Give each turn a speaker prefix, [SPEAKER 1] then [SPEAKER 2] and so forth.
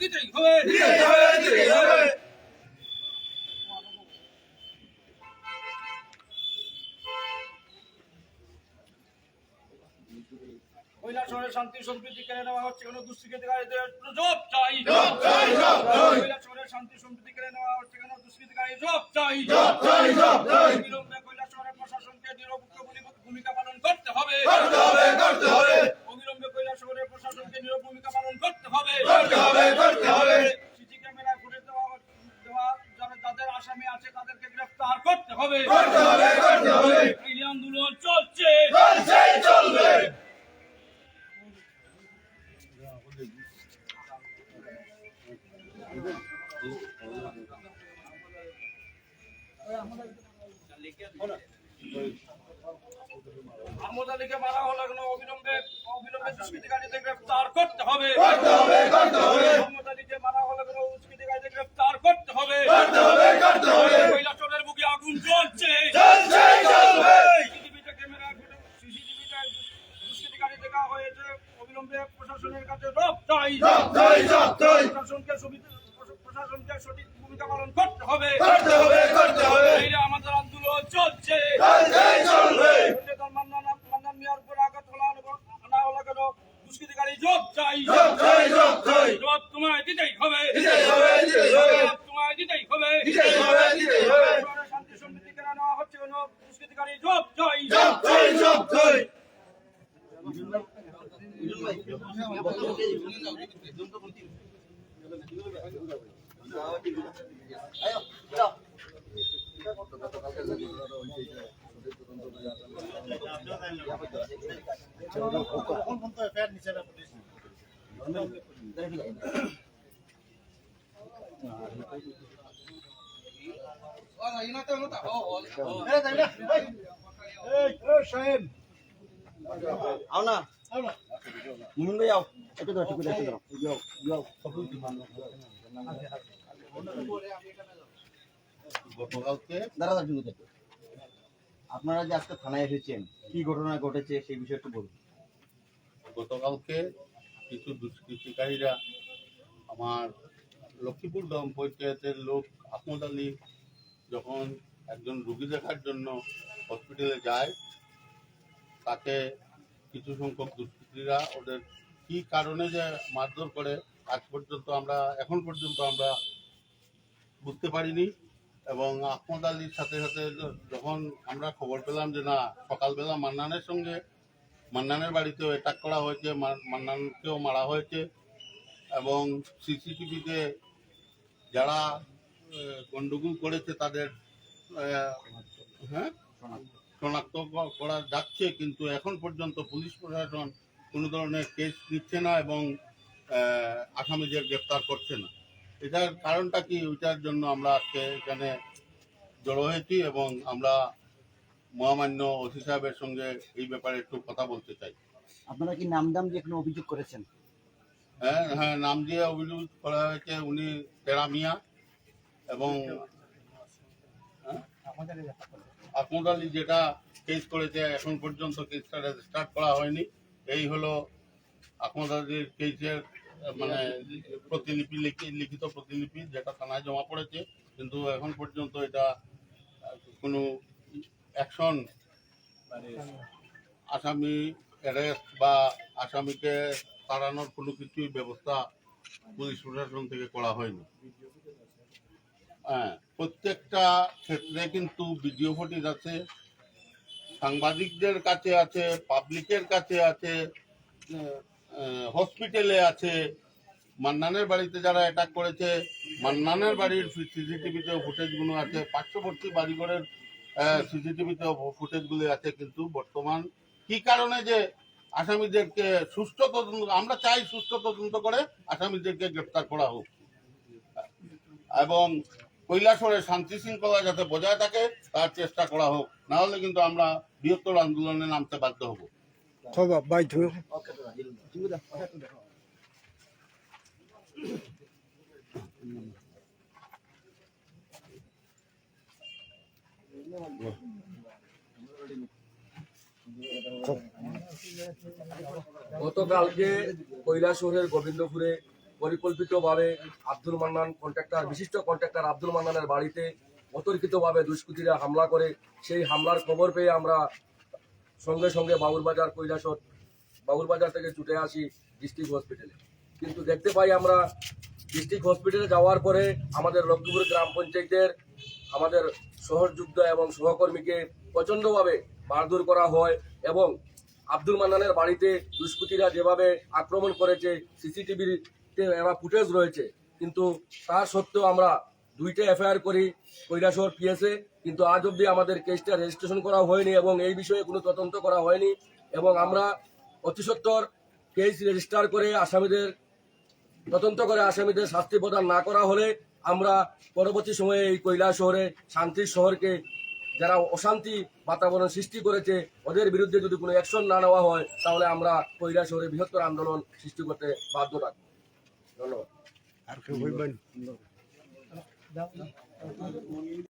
[SPEAKER 1] দিতেই শান্তি সম্প্রীতি কেড়ে নেওয়া হচ্ছে। কোনো দুষ্কৃতিকারীদের জব চাই।
[SPEAKER 2] জব চাই জব চাই
[SPEAKER 1] কৈলাস শান্তি সম্প্রীতি কেড়ে নেওয়া হচ্ছে। কোনো দুষ্কৃতিকারী জব
[SPEAKER 2] জব চাই জব চাই।
[SPEAKER 1] বিলম্বে শহরের প্রশাসনকে নিরপেক্ষ ভূমিকা পালন করতে হবে।
[SPEAKER 2] করতে হবে করতে হবে।
[SPEAKER 1] করতে হবে,
[SPEAKER 2] করতে হবে।
[SPEAKER 1] সিসি ক্যামেরায় ফুটেজ দেওয়া দেওয়া যারা যাদের আসামি আছে তাদেরকে গ্রেফতার করতে হবে
[SPEAKER 2] করতে হবে, করতে হবে।
[SPEAKER 1] এই আন্দোলন চলছে
[SPEAKER 2] চলছেই চলবে।
[SPEAKER 1] মারা হলো অবিলম্বে অবিলম্বে দুষ্কৃতিকারীদের গ্রেফতার করতে হবে
[SPEAKER 2] করতে হবে,
[SPEAKER 1] প্রশাসনের কাছে জবাব চাই
[SPEAKER 2] জবাব চাই, জবাব চাই।
[SPEAKER 1] প্রশাসনকে প্রশাসনকে সঠিক ভূমিকা পালন করতে হবে।
[SPEAKER 2] করতে হবে, করতে হবে।
[SPEAKER 1] আমাদের আন্দোলন চলছে।
[SPEAKER 3] Ahora, hay una pregunta. Oh,
[SPEAKER 4] oh,
[SPEAKER 3] oh. Espérate, mira. আপনারা যে আজকে থানায় এসেছেন কি ঘটনা ঘটেছে সেই বিষয়ে একটু বলুন।
[SPEAKER 4] গতকালকে কিছু দুষ্কৃতিকারীরা আমার লক্ষ্মীপুর গ্রাম পঞ্চায়েতের লোক আহমদ আলী যখন একজন রুগী দেখার জন্য হসপিটালে যায় তাকে কিছু সংখ্যক দুষ্কৃতীরা ওদের কি কারণে যে মারধর করে আজ পর্যন্ত আমরা এখন পর্যন্ত আমরা বুঝতে পারিনি এবং আহমদ আলীর সাথে সাথে যখন আমরা খবর পেলাম যে না সকালবেলা মান্নানের সঙ্গে মান্নানের বাড়িতেও অ্যাটাক করা হয়েছে মান্নানকেও মারা হয়েছে এবং সিসিটিভিতে যারা আহ, গন্ডগোল করেছে তাদের হ্যাঁ? শনাক্ত করা যাচ্ছে কিন্তু এখন পর্যন্ত পুলিশ প্রশাসন কোনো ধরনের কেস নিচ্ছে না এবং আসামিদের গ্রেপ্তার করছে না। এটার কারণটা কি? ওইটার জন্য আমরা আজকে এখানে জড়ো হয়েছি এবং আমরা মহামান্য ওসি সাহেবের সঙ্গে এই ব্যাপারে একটু কথা বলতে চাই।
[SPEAKER 3] আপনারা কি নাম দাম দিয়ে কোনো অভিযোগ করেছেন?
[SPEAKER 4] হ্যাঁ হ্যাঁ নাম দিয়ে অভিযোগ করা হয়েছে উনি তেরামিয়া এবং হ্যাঁ? আহমদ আলী যেটা কেস করেছে এখন পর্যন্ত কেসটা রেজিস্টার্ট করা হয়নি। এই হলো আলীর কেসের মানে প্রতিলিপি লিখি- লিখিত প্রতিলিপি যেটা থানায় জমা পড়েছে। কিন্তু এখন পর্যন্ত এটা কোনো অ্যাকশন আসামি অ্যারেস্ট বা আসামিকে তাড়ানোর কোনো কিছুই ব্যবস্থা পুলিশ প্রশাসন থেকে করা হয়নি। হ্যাঁ প্রত্যেকটা ক্ষেত্রে কিন্তু ভিডিও ফুটেজ আছে, সাংবাদিকদের কাছে আছে, পাবলিকের কাছে আছে হসপিটালে আছে। মান্নানের বাড়িতে যারা অ্যাটাক করেছে, মান্নানের বাড়ির সিসিটিভিতে ফুটেজগুলো আছে, পার্শ্ববর্তী বাড়িঘরের সিসিটিভিতে ফুটেজগুলি আছে, কিন্তু বর্তমান কি কারণে যে আসামিদেরকে সুষ্ঠু তদন্ত, আমরা চাই সুষ্ঠু তদন্ত করে আসামিদেরকে গ্রেপ্তার করা হোক। এবং কৈলাসরে শান্তি শৃঙ্খলা যাতে বজায় থাকে তার চেষ্টা করা হোক। না হলে কিন্তু আমরা বৃহত্তর আন্দোলনে নামতে বাধ্য হব।
[SPEAKER 5] গতকালকে কৈলাসহরের গোবিন্দপুরে পরিকল্পিতভাবে আব্দুল মান্নান কন্ট্রাক্টর বিশিষ্ট কন্ট্রাক্টর আব্দুল মান্নানের বাড়িতে অতর্কিতভাবে দুষ্কৃতীরা হামলা করে। সেই হামলার খবর পেয়ে আমরা সঙ্গে সঙ্গে বাবুরবাজার কৈলাসর, বাবুরবাজার থেকে ছুটে আসি ডিস্ট্রিক্ট হসপিটালে কিন্তু দেখতে পাই আমরা ডিস্ট্রিক্ট হসপিটালে যাওয়ার পরে আমাদের লক্ষ্মীপুর গ্রাম পঞ্চায়েতের আমাদের সহযোদ্ধ এবং সহকর্মীকে প্রচণ্ডভাবে মারধর করা হয় এবং আব্দুল মান্নানের বাড়িতে দুষ্কৃতীরা যেভাবে আক্রমণ করেছে সিসিটিভিতে এরা ফুটেজ রয়েছে। কিন্তু তার সত্ত্বেও আমরা দুইটা এফআইআর করি, কৈলাসহর পিএসএ কিন্তু আজ অবধি আমাদের কেসটা রেজিস্ট্রেশন করা হয়নি এবং এই বিষয়ে কোনো তদন্ত করা হয়নি এবং আমরা অতি সত্বর কেস রেজিস্টার করে আসামিদের, তদন্ত করে আসামিদের শাস্তি প্রদান না করা হলে আমরা পরবর্তী সময়ে এই কৈলাস শহরে শান্তির শহরকে যারা অশান্তি বাতাবরণ সৃষ্টি করেছে, ওদের বিরুদ্ধে যদি কোনো অ্যাকশন না নেওয়া হয়, তাহলে আমরা কৈলাস শহরে বৃহত্তর আন্দোলন সৃষ্টি করতে বাধ্য থাকব। ধন্যবাদ